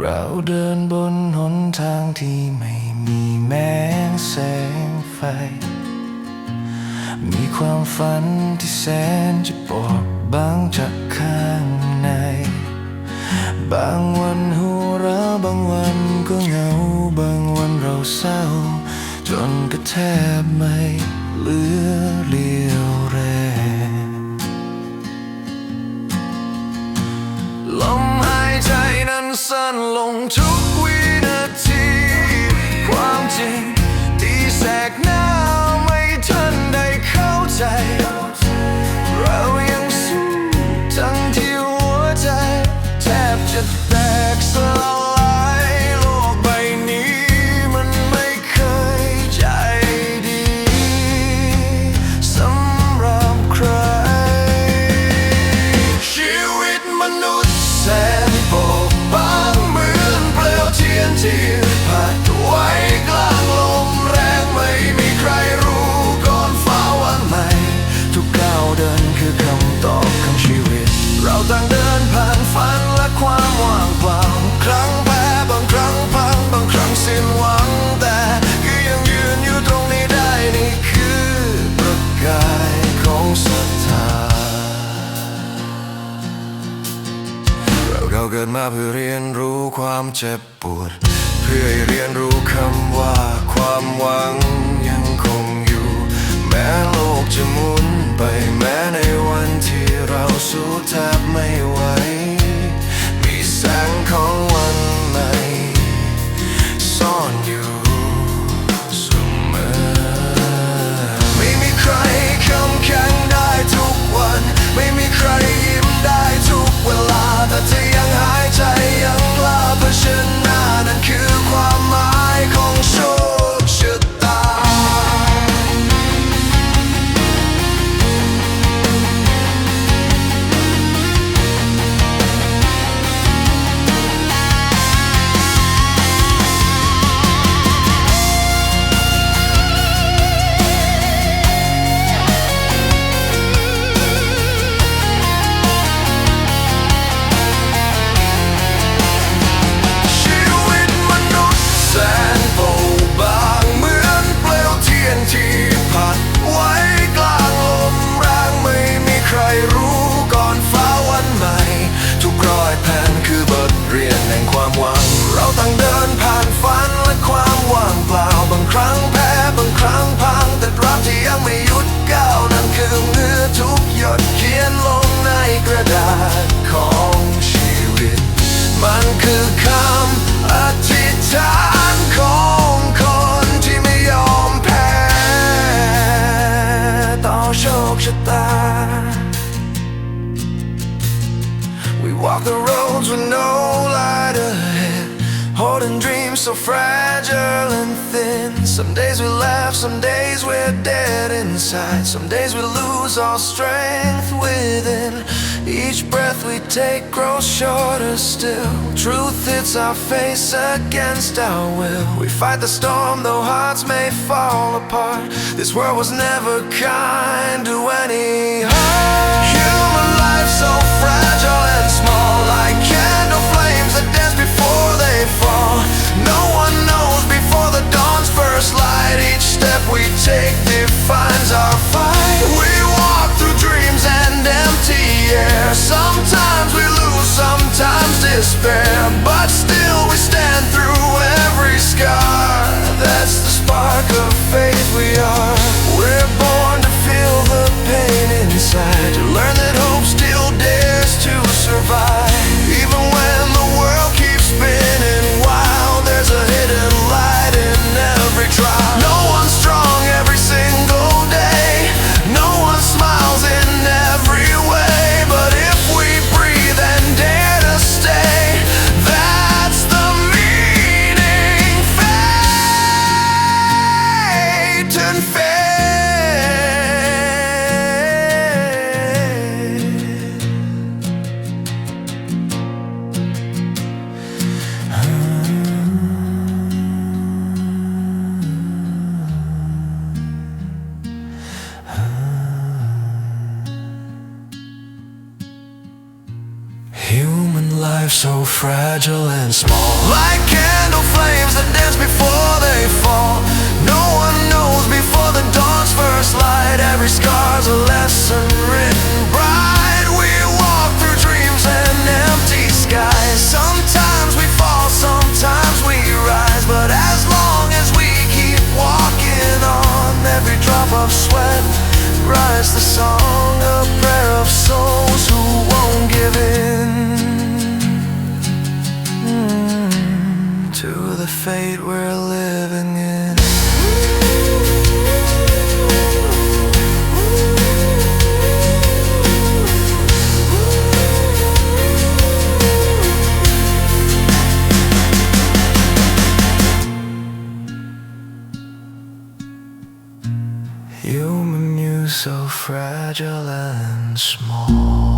เราเดินบนหนทางที่ไม่มีแม้แสงไฟ มีความฝันที่แสนจะปอบบางจากข้างใน บางวันหัวเราบางวันก็เหงา บางวันเราเศร้า จนกระแทบไม่เหลือเหลื ดมาเพื่อเรียนรู้ความเจ็บปวด เพื่อเรียนรู้คำว่าความหวังยังคงอยู่ แม้โลกจะหมุนไปแม้ในวันที่เราสู้แทบไม่ไหว ดเขียนลงในกระดาษของชีวิต มันคือคำอธิ so fragile and thin. Some days we laugh, some days we're dead inside. Some days we lose all strength within. Each breath we take grows shorter still. Truth hits our face against our will. We fight the storm though hearts may fall apart. This world was never kind to any heart. Human life so we are. So fragile and small. Like candle flames that dance before they fall. No one knows before the dawn's first light. Every scar's a lesson written bright. We walk through dreams and empty skies. Sometimes we fall, sometimes we rise. But as long as we keep walking on, every drop of sweat writes the song, Human, you so fragile and small.